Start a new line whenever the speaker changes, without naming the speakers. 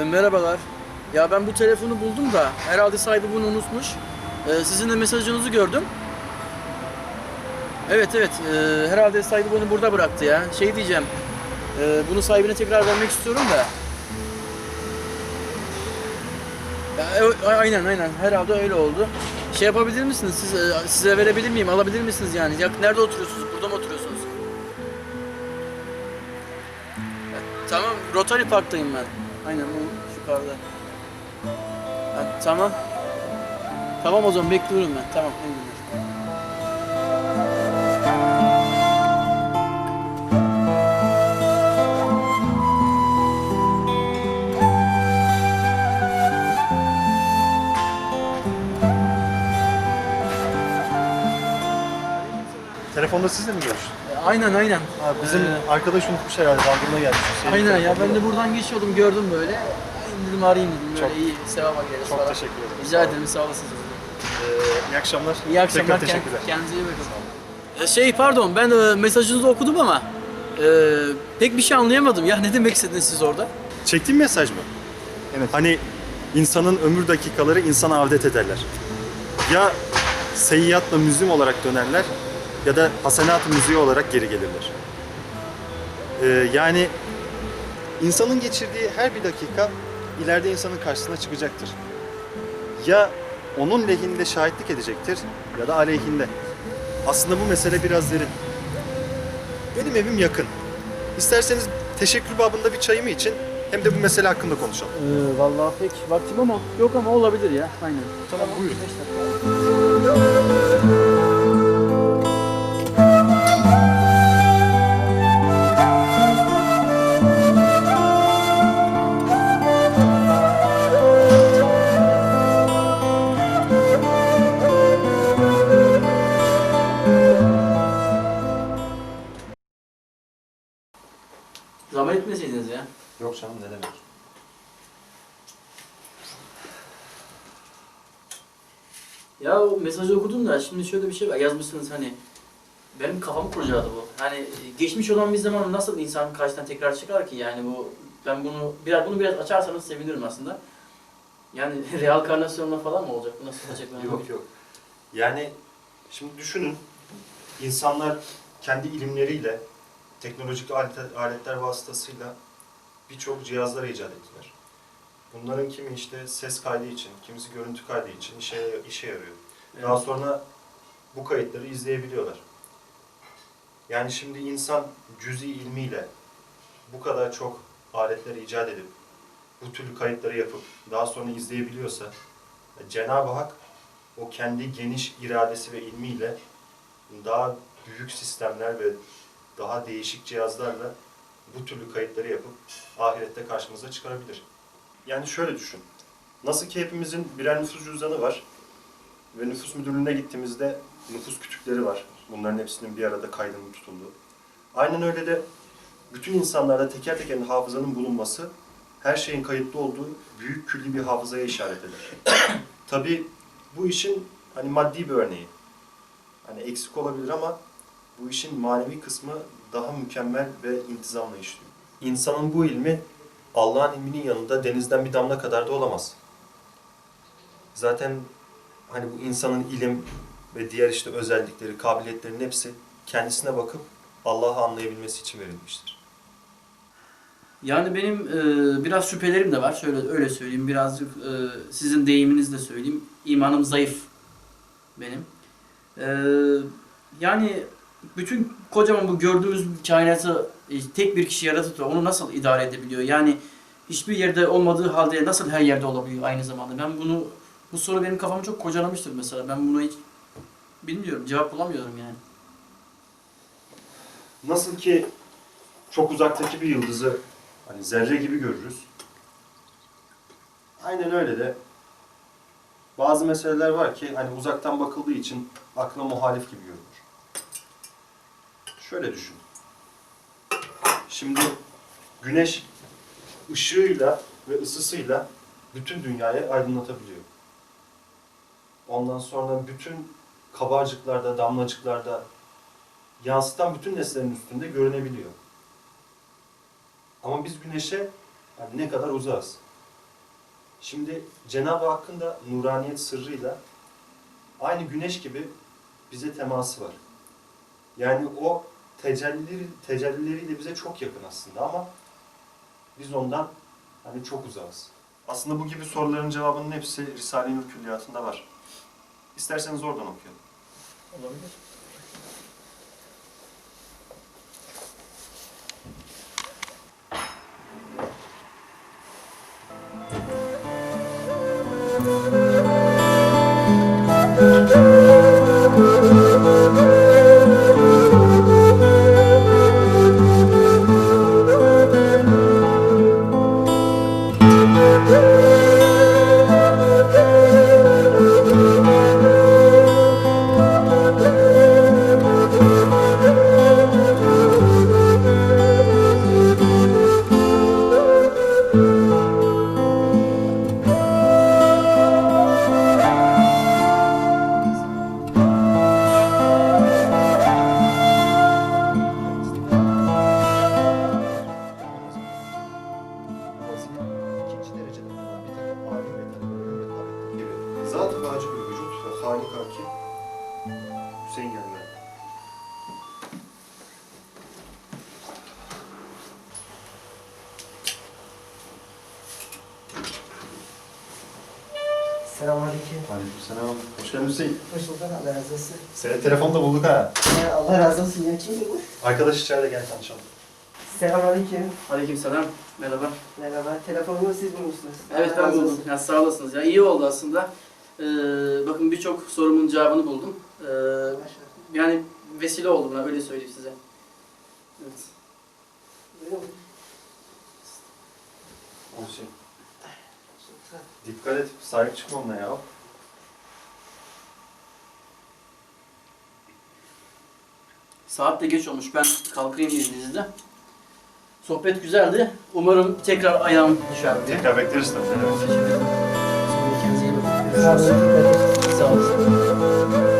E, merhabalar. Ya ben bu telefonu buldum da herhalde sahibi bunu unutmuş. E, sizin de mesajınızı gördüm. Evet evet e, herhalde sahibi bunu burada bıraktı ya. Şey diyeceğim. e, bunu sahibine tekrar vermek istiyorum da. Ya, e, aynen aynen herhalde öyle oldu. Şey yapabilir misiniz? Siz, e, size verebilir miyim? Alabilir misiniz yani? Ya, nerede oturuyorsunuz? Burada mı oturuyorsunuz? Tamam Rotary Park'tayım ben. Aynen o yukarıda. Ha, tamam. Tamam o zaman bekliyorum ben. Tamam. iyi günler.
Telefonda sizle mi görüştün?
Aynen aynen.
Ha, bizim
Ee,
arkadaş unutmuş herhalde. Bandırma gelmiş. Hüseyin
aynen ya ben de buradan geçiyordum gördüm böyle. Dedim arayayım dedim. Böyle
Çok-
iyi sevaba geliriz
Çok
falan.
teşekkür ederim.
Rica ederim sağ olasınız.
Ee, iyi akşamlar.
İyi akşamlar.
Tekrar teşekkürler.
Kendinize iyi bakın. E, Şey pardon ben e, mesajınızı okudum ama e, pek bir şey anlayamadım. Ya ne demek istediniz siz orada?
Çektiğin mesaj mı?
Evet.
Hani insanın ömür dakikaları insana avdet ederler. Ya seyyatla müzim olarak dönerler ya da hasenat müziği olarak geri gelirler. Ee, yani insanın geçirdiği her bir dakika ileride insanın karşısına çıkacaktır. Ya onun lehinde şahitlik edecektir ya da aleyhinde. Aslında bu mesele biraz derin. Benim evim yakın. İsterseniz teşekkür babında bir çayımı için hem de bu mesele hakkında konuşalım.
Ee, vallahi pek vaktim ama yok ama olabilir ya. Aynen.
Tamam, buyurun.
Etmeseydiniz ya.
Yok canım ne demek.
Ya o mesajı okudum da şimdi şöyle bir şey var yazmışsınız hani benim kafamı kurcaladı bu. Hani e, geçmiş olan bir zaman nasıl insan karşıdan tekrar çıkar ki yani bu ben bunu biraz bunu biraz açarsanız sevinirim aslında. Yani reenkarnasyonla falan mı olacak? Bu nasıl olacak ben
Yok yok. Yani şimdi düşünün insanlar kendi ilimleriyle teknolojik alet- aletler vasıtasıyla birçok cihazlar icat ettiler. Bunların kimi işte ses kaydı için, kimisi görüntü kaydı için işe, işe yarıyor. Daha sonra bu kayıtları izleyebiliyorlar. Yani şimdi insan cüzi ilmiyle bu kadar çok aletler icat edip bu türlü kayıtları yapıp daha sonra izleyebiliyorsa Cenab-ı Hak o kendi geniş iradesi ve ilmiyle daha büyük sistemler ve daha değişik cihazlarla bu türlü kayıtları yapıp ahirette karşımıza çıkarabilir. Yani şöyle düşün. Nasıl ki hepimizin birer nüfus cüzdanı var ve nüfus müdürlüğüne gittiğimizde nüfus kütükleri var. Bunların hepsinin bir arada kaydının tutulduğu. Aynen öyle de bütün insanlarda teker teker hafızanın bulunması her şeyin kayıtlı olduğu büyük külli bir hafızaya işaret eder. Tabii bu işin hani maddi bir örneği. Hani eksik olabilir ama bu işin manevi kısmı daha mükemmel ve intizamla işliyor. İnsanın bu ilmi Allah'ın ilminin yanında denizden bir damla kadar da olamaz. Zaten hani bu insanın ilim ve diğer işte özellikleri, kabiliyetlerin hepsi kendisine bakıp Allah'ı anlayabilmesi için verilmiştir.
Yani benim e, biraz şüphelerim de var. Şöyle öyle söyleyeyim. Birazcık e, sizin deyiminizle söyleyeyim. İmanım zayıf benim. E, yani bütün kocaman bu gördüğümüz kainatı e, tek bir kişi yaratıp onu nasıl idare edebiliyor? Yani hiçbir yerde olmadığı halde nasıl her yerde olabiliyor aynı zamanda? Ben bunu bu soru benim kafamı çok kocalamıştır mesela. Ben bunu hiç bilmiyorum. Cevap bulamıyorum yani.
Nasıl ki çok uzaktaki bir yıldızı hani zerre gibi görürüz. Aynen öyle de bazı meseleler var ki hani uzaktan bakıldığı için akla muhalif gibi görünür. Şöyle düşün. Şimdi güneş ışığıyla ve ısısıyla bütün dünyayı aydınlatabiliyor. Ondan sonra bütün kabarcıklarda, damlacıklarda yansıtan bütün nesnelerin üstünde görünebiliyor. Ama biz güneşe yani ne kadar uzağız? Şimdi Cenab-ı Hakk'ın da nuraniyet sırrıyla aynı güneş gibi bize teması var. Yani o tecellileri, tecellileriyle bize çok yakın aslında ama biz ondan hani çok uzağız. Aslında bu gibi soruların cevabının hepsi Risale-i Nur Külliyatı'nda var. İsterseniz oradan okuyalım.
Olabilir.
ikinci ve halik hakim Hüseyin Gelmez.
Selamünaleyküm.
Aleykümselam. Hoş geldin Hüseyin.
Hoş bulduk. Allah razı olsun.
Seni telefonda bulduk ha.
Ya Allah razı olsun. Ya kimdi bu?
Arkadaş içeride gel tanışalım.
Selamünaleyküm.
Aleykümselam. Merhaba.
Merhaba. Telefonumu siz bulmuşsunuz.
Evet
Allah
ben
razı
buldum.
olsun.
Ya, sağ olasınız. Ya, iyi oldu aslında. Ee, bakın birçok sorumun cevabını buldum. Ee, yani vesile oldu buna öyle söyleyeyim size. Evet.
Hüseyin. Dikkat et. Sahip çıkma onunla ya.
Saat de geç olmuş. Ben kalkayım izninizle. Sohbet güzeldi. Umarım tekrar ayağım düşer.
Tekrar bekleriz tabii. ne
Sağ olun.